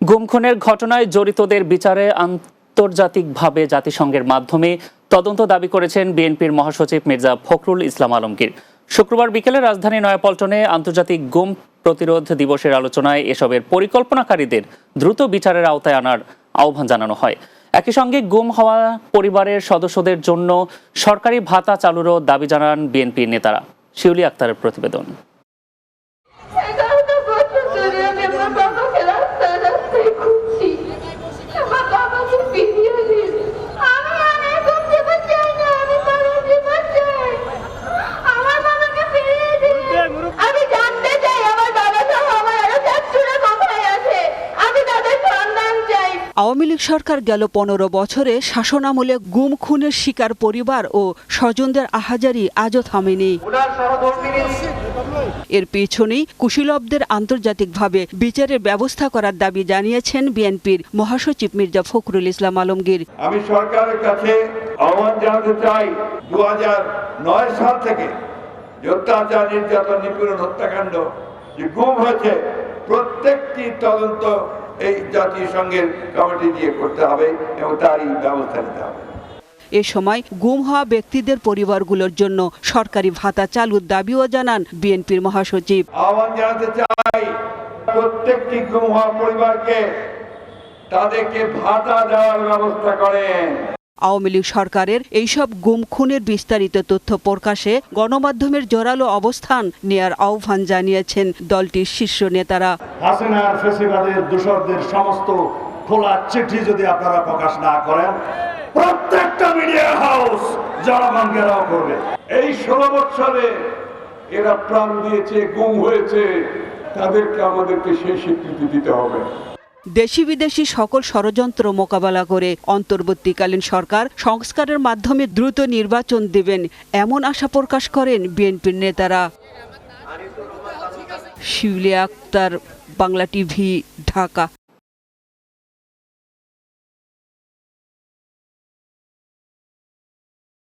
গুম খুনের ঘটনায় জড়িতদের বিচারে আন্তর্জাতিকভাবে জাতিসংঘের মাধ্যমে তদন্ত দাবি করেছেন বিএনপির মহাসচিব মির্জা ফখরুল ইসলাম আলমগীর। শুক্রবার বিকেলে রাজধানী নয়াপল্টনে আন্তর্জাতিক গুম প্রতিরোধ দিবসের আলোচনায় এসবের পরিকল্পনাকারীদের দ্রুত বিচারের আওতায় আনার আহ্বান জানানো হয়। একই সঙ্গে গুম হওয়া পরিবারের সদস্যদের জন্য সরকারি ভাতা চালুরও দাবি জানান বিএনপির নেতারা। শিউলি আক্তারের প্রতিবেদন। আওয়ামী লীগ সরকার গেল পনেরো বছরে শাসনামলে গুম, খুনের শিকার পরিবার ও স্বজনদের আহাজারি আজও থামেনি। এর পেছনেই কুশীলবদের আন্তর্জাতিকভাবে বিচারের ব্যবস্থা করার দাবি জানিয়েছেন বিএনপির মহাসচিব মির্জা ফখরুল ইসলাম আলমগীর। আমি সরকারের কাছে আহ্বান জানাতে চাই দু সাল থেকে অত্যাচার, নির্যাতন, নিপীড়ন, হত্যাকাণ্ড যে গুম হয়েছে, প্রত্যেকটি তদন্ত এই জাতিসংঘের কমিটি দিয়ে করতে হবে এবং তারই ব্যবস্থা নিতে হবে। এ সময় গুম হওয়া ব্যক্তিদের পরিবারগুলোর জন্য সরকারি ভাতা চালুর দাবিও জানান বিএনপির মহাসচিব। আহ্বান জানাতে চাই প্রত্যেকটি গুম হওয়া পরিবারকে তাদেরকে ভাতা দেওয়ার ব্যবস্থা করেন। আওয়ামী লীগ সরকারের এইসব গুম খুনের বিস্তারিত তথ্য প্রকাশে গণমাধ্যমের জোরালো অবস্থান নেয়ার আহ্বান জানিয়েছেন দলটির শীর্ষ নেতারা। হাসিনার ফেসিবাদের সমস্ত খোলা চিঠি যদি আপনারা প্রকাশ না করেন, প্রত্যেকটা মিডিয়া হাউস করবে। এই ষোলো বছরে এরা প্রাণ দিয়েছে, গুম হয়েছে, তাদেরকে আমাদেরকে সেই স্বীকৃতি দিতে হবে। দেশি বিদেশি সকল ষড়যন্ত্র মোকাবেলা করে অন্তর্বর্তীকালীন সরকার সংস্কারের মাধ্যমে দ্রুত নির্বাচন দেবেন এমন আশা প্রকাশ করেন বিএনপির নেতারা। শিউলি আক্তার, বাংলা টিভি, ঢাকা।